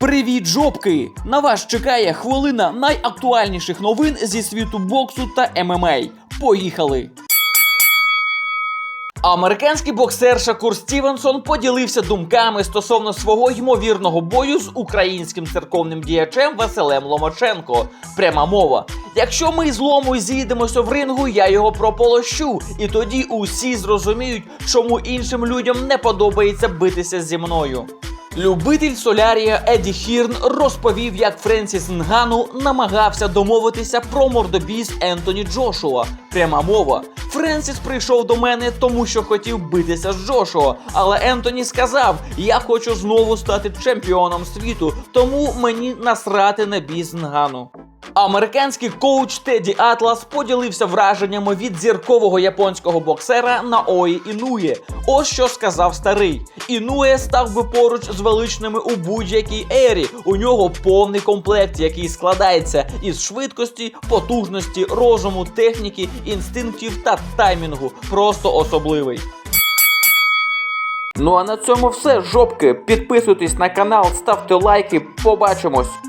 Привіт, жопки! На вас чекає хвилина найактуальніших новин зі світу боксу та ММА. Поїхали! Американський боксер Шакур Стівенсон поділився думками стосовно свого ймовірного бою з українським церковним діячем Василем Ломаченко. Пряма мова. Якщо ми з лому зійдемося в рингу, я його прополощу, і тоді усі зрозуміють, чому іншим людям не подобається битися зі мною. Любитель солярія Еді Хірн розповів, як Френсіс Нгану намагався домовитися про мордобій Ентоні Джошуа. Пряма мова. Френсіс прийшов до мене, тому що хотів битися з Джошуа. Але Ентоні сказав: Я хочу знову стати чемпіоном світу, тому мені насрати на біс Нгану. Американський коуч Теді Атлас поділився враженнями від зіркового японського боксера Наої Інує. Ось що сказав старий. Інує став би поруч з величними у будь-якій ері. У нього повний комплект, який складається із швидкості, потужності, розуму, техніки, інстинктів та таймінгу. Просто особливий. Ну а на цьому все, жопки. Підписуйтесь на канал, ставте лайки. Побачимось.